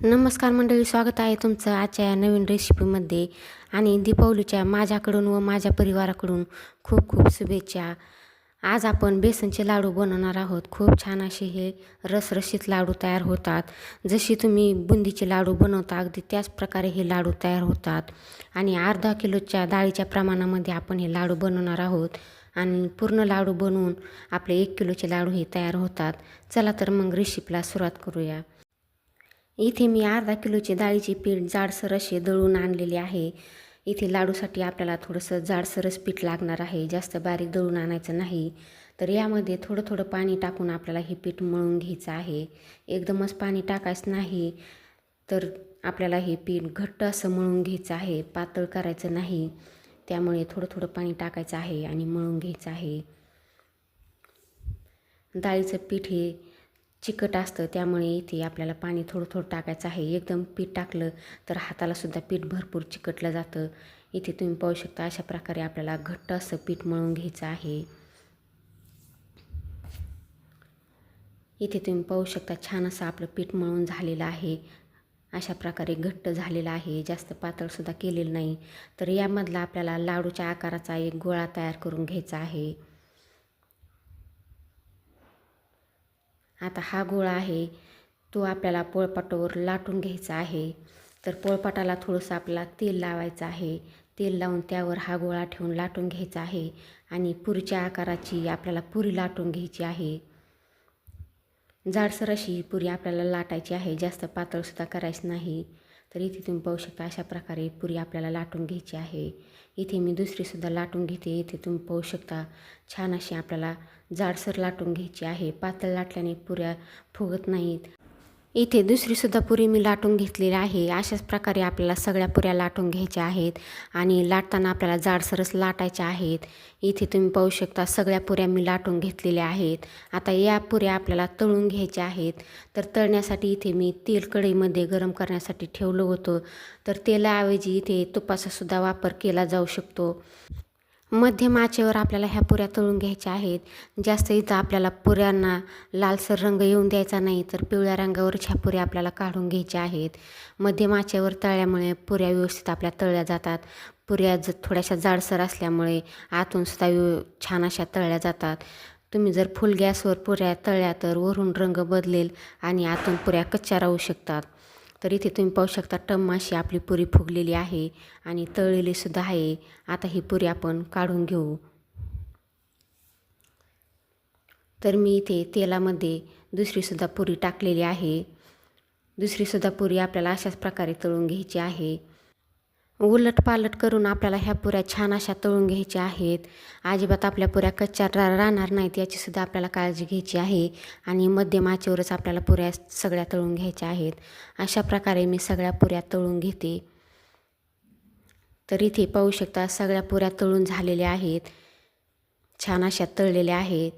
नमस्कार मंडळी स्वागत आहे तुमचं आजच्या या नवीन रेसिपीमध्ये आणि दीपावलीच्या माझ्याकडून व माझ्या परिवाराकडून खूप खूप शुभेच्छा. आज आपण बेसनचे लाडू बनवणार आहोत. खूप छान असे हे रसरशीत लाडू तयार होतात. जशी तुम्ही बुंदीचे लाडू बनवता अगदी त्याच प्रकारे हे लाडू तयार होतात. आणि अर्धा किलोच्या डाळीच्या प्रमाणामध्ये आपण हे लाडू बनवणार आहोत. आणि पूर्ण लाडू बनवून आपले एक किलोचे लाडू हे तयार होतात. चला तर मग रेसिपीला सुरुवात करूया. इथे मी अर्धा किलोचे डाळीचे पीठ जाडसर असे दळून आणलेले आहे. इथे लाडूसाठी आपल्याला थोडंसं जाडसरच पीठ लागणार आहे. जास्त बारीक दळून आणायचं नाही. तर यामध्ये थोडं थोडं पाणी टाकून आपल्याला हे पीठ मळून घ्यायचं आहे. एकदमच पाणी टाकायचं नाही. तर आपल्याला हे पीठ घट्ट असं मळून घ्यायचं आहे. पातळ करायचं नाही. त्यामुळे थोडं थोडं पाणी टाकायचं आहे आणि मळून घ्यायचं आहे. डाळीचं पीठ हे चिकट असतं त्यामुळे इथे आपल्याला पाणी थोडं थोडं टाकायचं आहे. एकदम पीठ टाकलं तर हातालासुद्धा पीठ भरपूर चिकटलं जातं. इथे तुम्ही पाहू शकता अशा प्रकारे आपल्याला घट्ट असं पीठ मळून घ्यायचं आहे. इथे तुम्ही पाहू शकता छान असं आपलं पीठ मळून झालेलं आहे. अशा प्रकारे घट्ट झालेलं आहे. जास्त पातळसुद्धा केलेलं नाही. तर यामधला आपल्याला लाडूच्या आकाराचा एक गोळा तयार करून घ्यायचा आहे. आता हा गोळा आहे. तो आपल्याला पोळपाटावर लाटून घ्यायचा आहे. तर पोळपाटाला थोडंसं आपल्याला तेल लावायचं आहे. तेल लावून त्यावर हा गोळा ठेवून लाटून घ्यायचा आहे. आणि पुरीच्या आकाराची आपल्याला पुरी लाटून घ्यायची आहे. जाडसर अशी पुरी आपल्याला लाटायची आहे. जास्त पातळसुद्धा करायची नाही. तर इथे तुम्ही पाहू शकता अशा प्रकारे पुरी आपल्याला लाटून घ्यायची आहे. इथे मी दुसरीसुद्धा लाटून घेते. इथे तुम्ही पाहू शकता छान अशी आपल्याला जाडसर लाटून घ्यायची आहे. पातळ लाटल्याने पुऱ्या फुगत नाहीत. इथे दुसरीसुद्धा पुरी मी लाटून घेतलेली आहे. अशाच प्रकारे आपल्याला सगळ्या पुऱ्या लाटून घ्यायच्या आहेत आणि लाटताना आपल्याला जाडसरच लाटायच्या आहेत. इथे तुम्ही पाहू शकता सगळ्या पुऱ्या मी लाटून घेतलेल्या आहेत. आता या पुऱ्या आपल्याला तळून घ्यायच्या आहेत. तर तळण्यासाठी इथे मी तेल कढईमध्ये गरम करण्यासाठी ठेवलं होतं. तर तेलाऐवजी इथे तुपाचासुद्धा वापर केला जाऊ शकतो. मध्यम आचेवर आपल्याला ह्या पुऱ्या तळून घ्यायच्या आहेत. जास्त इथं आपल्याला पुऱ्यांना लालसर रंग येऊन द्यायचा नाही तर पिवळ्या रंगावरच ह्या पुऱ्या आपल्याला काढून घ्यायच्या आहेत. मध्यम आचेवर तळल्यामुळे पुऱ्या व्यवस्थित आपल्या तळल्या जातात. पुऱ्या ज थोड्याशा जाडसर असल्यामुळे आतूनसुद्धा व्यव छान अशा तळल्या जातात. तुम्ही जर फुल गॅसवर पुऱ्या तळल्या तर वरून रंग बदलेल आणि आतून पुऱ्या कच्च्या राहू शकतात. तर इथे तुम्ही पाहू शकता टम आपली पुरी फुगलेली आहे आणि तळलेलीसुद्धा आहे. आता ही पुरी आपण काढून घेऊ. तर मी इथे तेलामध्ये दुसरीसुद्धा पुरी टाकलेली आहे. दुसरीसुद्धा पुरी आपल्याला अशाच प्रकारे तळून घ्यायची आहे. उलटपालट करून आपल्याला ह्या पुऱ्या छान अशा तळून घ्यायच्या आहेत. अजिबात आपल्या पुऱ्या कच्च्या राहणार नाहीत याचीसुद्धा आपल्याला काळजी घ्यायची आहे. आणि मध्यम आचेवरच आपल्याला पुऱ्या सगळ्या तळून घ्यायच्या आहेत. अशा प्रकारे मी सगळ्या पुऱ्या तळून घेते. तर इथे पाहू शकता सगळ्या पुऱ्या तळून झालेल्या आहेत. छान अशा तळलेल्या आहेत.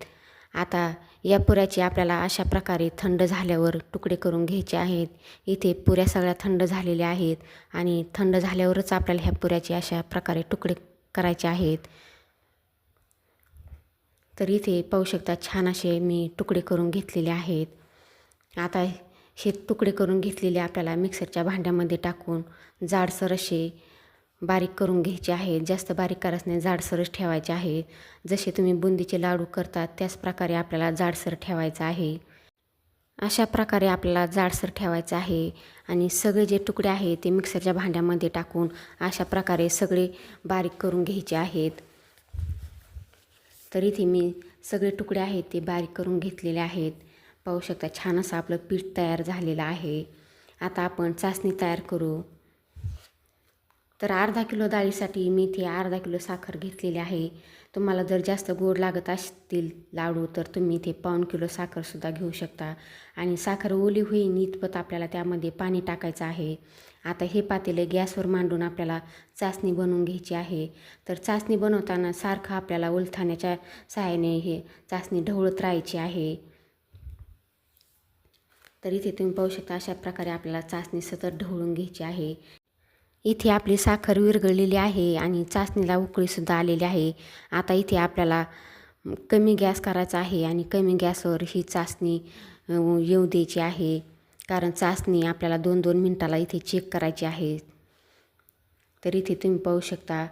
आता या पुऱ्याची आपल्याला अशा प्रकारे थंड झाल्यावर तुकडे करून घ्यायचे आहेत. इथे पुऱ्या सगळ्या थंड झालेल्या आहेत आणि थंड झाल्यावरच आपल्याला ह्या पुऱ्याचे अशा प्रकारे तुकडे करायचे आहेत. तर इथे पाहू शकता छान असे मी तुकडे करून घेतलेले आहेत. आता हे तुकडे करून घेतलेले आपल्याला मिक्सरच्या भांड्यामध्ये टाकून जाडसर असे बारीक करून घ्यायचे आहेत. जास्त बारीक करायचं नाही जाडसरच ठेवायचे आहे जसे तुम्ही बुंदीचे लाडू करतात त्याच प्रकारे आपल्याला जाडसर ठेवायचं आहे. अशा प्रकारे आपल्याला जाडसर ठेवायचं आहे आणि सगळे जे तुकडे आहेत ते मिक्सरच्या भांड्यामध्ये टाकून अशा प्रकारे सगळे बारीक करून घ्यायचे आहेत. तर इथे मी सगळे तुकडे आहेत ते बारीक करून घेतलेले आहेत. पाहू शकता छान असं आपलं पीठ तयार झालेलं आहे. आता आपण चाचणी तयार करू. तर अर्धा किलो डाळीसाठी मी इथे अर्धा किलो साखर घेतलेली आहे. तुम्हाला जर जास्त गोड लागत असतील लाडू तर तुम्ही इथे पाऊण किलो साखरसुद्धा घेऊ शकता. आणि साखर ओली होईन इतपत आपल्याला त्यामध्ये पाणी टाकायचं आहे. आता हे पातेलं गॅसवर मांडून आपल्याला चाचणी बनवून घ्यायची आहे. तर चाचणी बनवताना सारखं आपल्याला उलथाण्याच्या सहाय्याने हे चाचणी ढवळत राहायची आहे. तर इथे तुम्ही पाहू शकता अशा प्रकारे आपल्याला चाचणी सतत ढवळून घ्यायची आहे. इथे आपली साखर विरघळलेली आहे आणि चाचणीला उकळीसुद्धा आलेली आहे. आता इथे आपल्याला कमी गॅस करायचा आहे आणि कमी गॅसवर ही चाचणी येऊ द्यायची आहे. कारण चाचणी आपल्याला दोन दोन मिनटाला इथे चेक करायची आहे. तर इथे तुम्ही पाहू शकता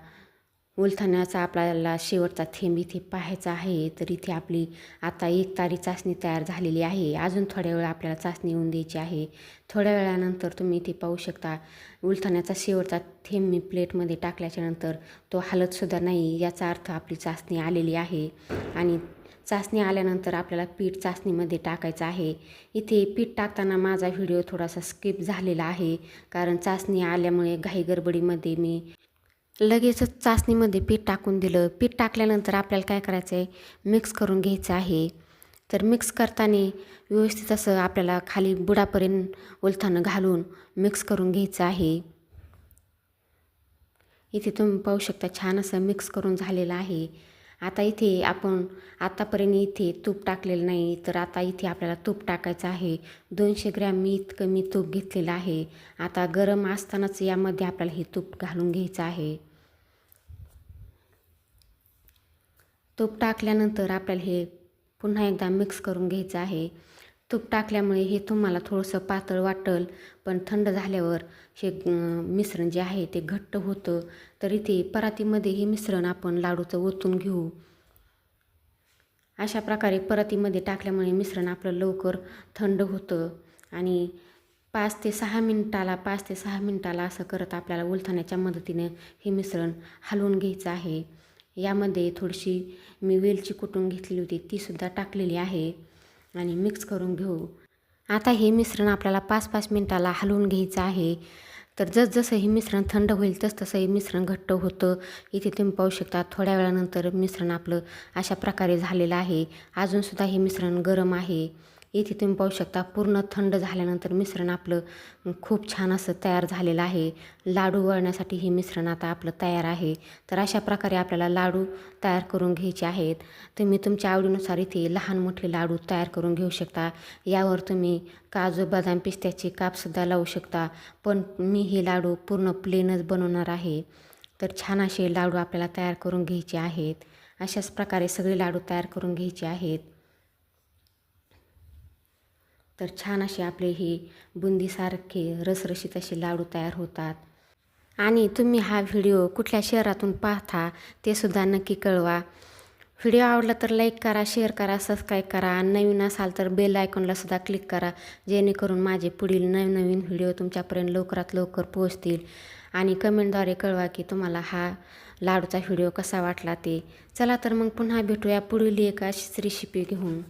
उलथाण्याचा आपल्याला शेवटचा थेंब इथे पाहायचा आहे. तर इथे आपली आता एक तारी चाचणी तयार झालेली आहे. अजून थोड्या वेळ आपल्याला चाचणी येऊन द्यायची आहे. थोड्या वेळानंतर तुम्ही इथे पाहू शकता उलथाण्याचा शेवटचा थेंब मी प्लेटमध्ये टाकल्याच्यानंतर तो हलतसुद्धा नाही याचा अर्थ आपली चाचणी आलेली आहे. आणि चाचणी आल्यानंतर आपल्याला पीठ चाचणीमध्ये टाकायचं आहे. इथे पीठ टाकताना माझा व्हिडिओ थोडासा स्किप झालेला आहे. कारण चाचणी आल्यामुळे घाई गडबडीमध्ये मी लगेचच चाचणीमध्ये पीठ टाकून दिलं. पीठ टाकल्यानंतर आपल्याला काय करायचं आहे मिक्स करून घ्यायचं आहे. तर मिक्स करताना व्यवस्थित असं आपल्याला खाली बुडापर्यंत उलथानं घालून मिक्स करून घ्यायचं आहे. इथे तुम्ही पाहू शकता छान असं मिक्स करून झालेलं आहे. आता इथे आपण आतापर्यंत इथे तूप टाकलेलं नाही तर आता इथे आपल्याला तूप टाकायचं आहे. दोनशे ग्रॅम मी इतकं मी तूप घेतलेलं आहे. आता गरम असतानाच यामध्ये आपल्याला हे तूप घालून घ्यायचं आहे. तूप टाकल्यानंतर आपल्याला हे पुन्हा एकदा मिक्स करून घ्यायचं आहे. तूप टाकल्यामुळे हे तुम्हाला थोडंसं पातळ वाटल पण थंड झाल्यावर हे मिश्रण जे आहे ते घट्ट होतं. तर इथे परातीमध्ये हे मिश्रण आपण लाडूचं ओतून घेऊ. अशा प्रकारे परातीमध्ये टाकल्यामुळे मिश्रण आपलं लवकर थंड होतं आणि पाच ते सहा मिनटाला पाच ते सहा मिनटाला असं करत आपल्याला उलथाण्याच्या मदतीने हे मिश्रण हलवून घ्यायचं आहे. यामध्ये थोडीशी मी वेलची कुटून घेतलेली होती तीसुद्धा टाकलेली आहे आणि मिक्स करून घेऊ. आता हे मिश्रण आपल्याला पाच पाच मिनटाला हलवून घ्यायचं आहे. तर जसजसं हे मिश्रण थंड होईल तसतसं हे मिश्रण घट्ट होतं. इथे तुम्ही पाहू शकता थोड्या वेळानंतर मिश्रण आपलं अशा प्रकारे झालेलं आहे. अजूनसुद्धा हे मिश्रण गरम आहे. इथे तुम्ही पाहू शकता पूर्ण थंड झाल्यानंतर मिश्रण आपलं खूप छान असं तयार झालेलं आहे. लाडू वळण्यासाठी हे मिश्रण आता आपलं तयार आहे. तर अशा प्रकारे आपल्याला लाडू तयार करून घ्यायचे आहेत. तुम्ही तुमच्या आवडीनुसार इथे लहान मोठे लाडू तयार करून घेऊ शकता. यावर तुम्ही काजू बदाम पिस्त्याचे कापसुद्धा लावू शकता. पण मी हे लाडू पूर्ण प्लेनच बनवणार आहे. तर छान असे लाडू आपल्याला तयार करून घ्यायचे आहेत. अशाच प्रकारे सगळे लाडू तयार करून घ्यायचे आहेत. तर छान असे आपले हे बुंदीसारखे रसरशीत असे लाडू तयार होतात. आणि तुम्ही हा व्हिडिओ कुठल्या शहरातून पाहता ते सुद्धा नक्की कळवा. व्हिडिओ आवडला तर लाईक करा शेअर करा सबस्क्राईब करा आणि नवीन असाल तर बेल आयकॉनला सुद्धा क्लिक करा जेणेकरून माझे पुढील नवनवीन व्हिडिओ तुमच्यापर्यंत लवकरात लवकर पोहोचतील. आणि कमेंटद्वारे कळवा की तुम्हाला हा लाडूचा व्हिडिओ कसा वाटला ते. चला तर मग पुन्हा भेटूया पुढील एक अशीच रेसिपी घेऊन.